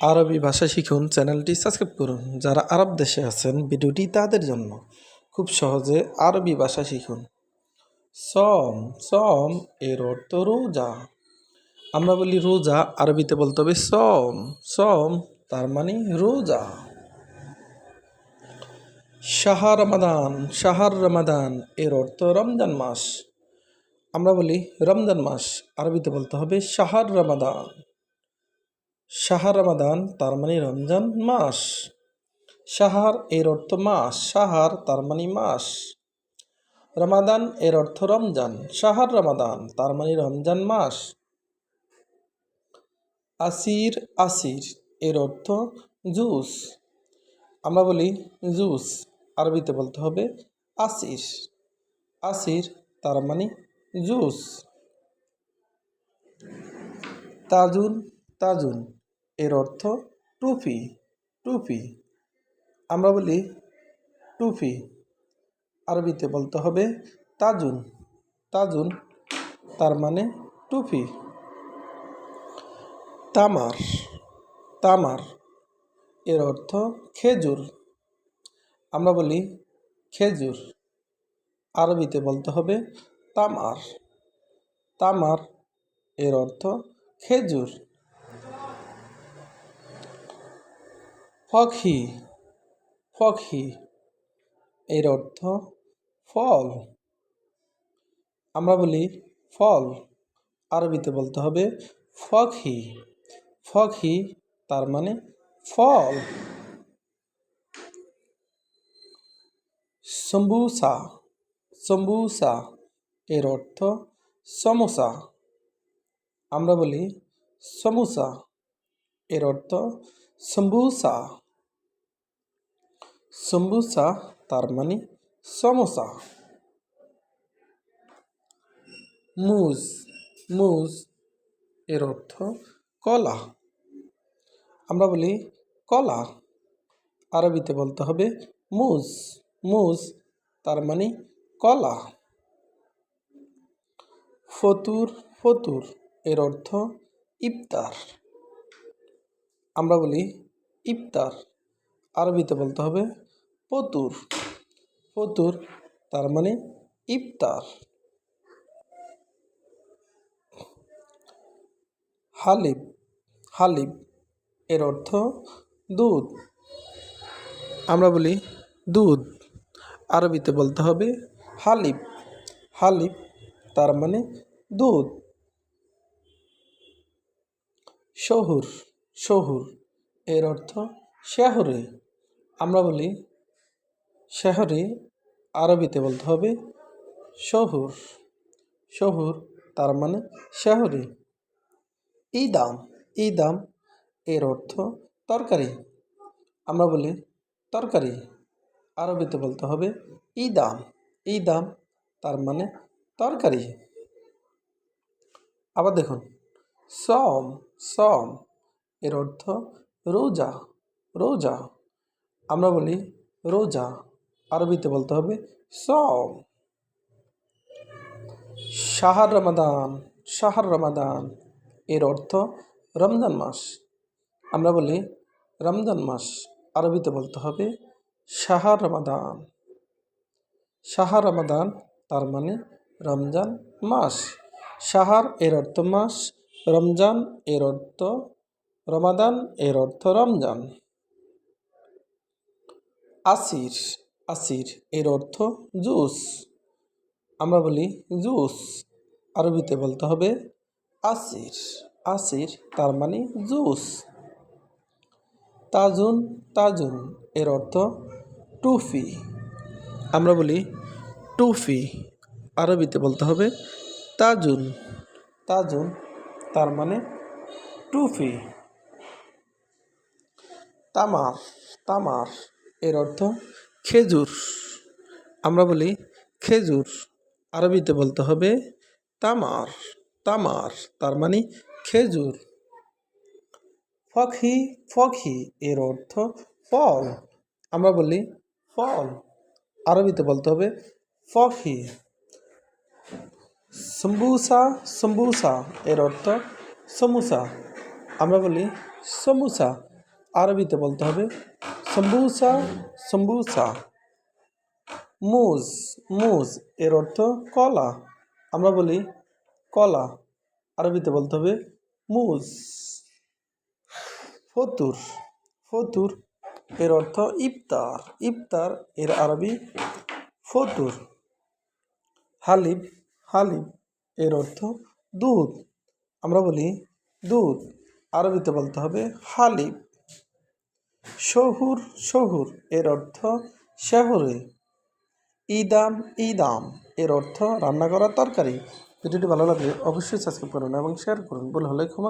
আরবি ভাষা শিখুন, চ্যানেলটি সাবস্ক্রাইব করুন। যারা আরব দেশে আছেন, ভিডিওটি তাদের জন্য খুব সহজে আরবি ভাষা শিখুন। সম সম এর অর্থ রোজা। আমরা বলি রোজা, আরবিতে বলতে হবে সম সম তার মানে রোজা। শাহা রমাদান শাহার রমাদান এর অর্থ রমজান মাস। আমরা বলি রমজান মাস, আরবিতে বলতে হবে শাহার রমাদান। শাহার রমাদান, তার মানে রমজান মাস। শাহার এর অর্থ মাস, শাহার তার মানে মাস। রমাদান এর অর্থ রমজান, শাহার রমাদান তার মানে রমজান মাস। আসির আসির এর অর্থ জুস। আমরা বলি জুস, আরবিতে বলতে হবে আসির। আসির তার মানে জুস। তাজুন তাজুন। এর অর্থ টুপি টুপি। আমরা বলি টুপি। আরবিতে বলতে হবে তাজুন। তাজুন তার মানে টুপি। তামার তামার এর অর্থ খেজুর। আমরা বলি খেজুর। আরবিতে বলতে হবে তামার। তামার এর অর্থ খেজুর। ফখি ফখি, এর অর্থ ফল। আমরা বলি ফল। আরবিতে বলতে হবে ফখি। ফখি তার মানে ফল। সম্বুসা সম্বুসা, এর অর্থ সমোসা। আমরা বলি সমোসা, এর অর্থ সম্বুসা। সম্বুসা তার মানে সমোসা মুজ মুজ এর অর্থ কলা। আমরা বলি কলা। আরবিতে বলতে হবে মুজ মুজ তার মানে কলা। ফতুর ফতুর এর অর্থ ইফতার। আমরা বলি ইফতার। আরবিতে বলতে হবে ফতুর। ফতুর তার মানে ইফতার। হালিব হালিব এর অর্থ দুধ। আমরা বলি দুধ। আরবিতে বলতে হবে হালিব। হালিব তার মানে দুধ। শহুর শহুর এর অর্থ শহরে। আমরা বলি শহরে আরবিতে বলতে হবে শহুর। শহুর তার মানে শহরে। ইদাম ইদাম এর অর্থ তরকারি। আমরা বলি তরকারি। আরবিতে বলতে হবে ইদাম। ইদাম তার মানে তরকারি। আবার দেখুন সম সম এর অর্থ রোজা রোজা। আমরা বলি রোজা। আরবিতে বলতে হবে সম শাহার রমাদান শাহার রমাদান। এর অর্থ রমজান মাস। আমরা বলি রমজান মাস। আরবিতে বলতে হবে শাহার রমাদান। শাহার রমাদান তার মানে রমজান মাস। শাহার এর অর্থ মাস, রমজান এর অর্থ রমাদান, এর অর্থ রমজান। আসির। আসির, এর অর্থ জুস। আমরা বলি জুস। আরবিতে বলতে হবে আসির। আসির তার মানে জুস। তাজুন তাজুন, এর অর্থ টুফি। আমরা বলি টুফি। আরবিতে বলতে হবে তাজুন। তাজুন তার মানে টুফি। তামার তামার, এর অর্থ খেজুর। আমরা বলি খেজুর। আরবিতে বলতে হবে তামার। তামার, তার মানে খেজুর। ফখি ফখি এর অর্থ ফল। আমরা বলি ফল। আরবিতে বলতে হবে ফখি। সম্বুসা সম্বুসা এর অর্থ সমুসা। আমরা বলি সমুসা। আরবিতে বলতে হবে সম্বুসা সম্বুসা মুজ মুজ এর অর্থ কলা। আমরা বলি কলা। আরবিতে বলতে হবে মুজ ফতুর ফতুর এর অর্থ ইফতার। ইফতার এর আরবি ফতুর। হালিব হালিব এর অর্থ দুধ। আমরা বলি দুধ। আরবিতে বলতে হবে হালিব। শহুর শহুর এর অর্থ শহরে। ইদাম ইদাম এর অর্থ রান্না করা তরকারি। ভিডিওটি ভালো লাগলে অবশ্যই সাবস্ক্রাইব করুন এবং শেয়ার করুন। বলে হলে ক্ষমা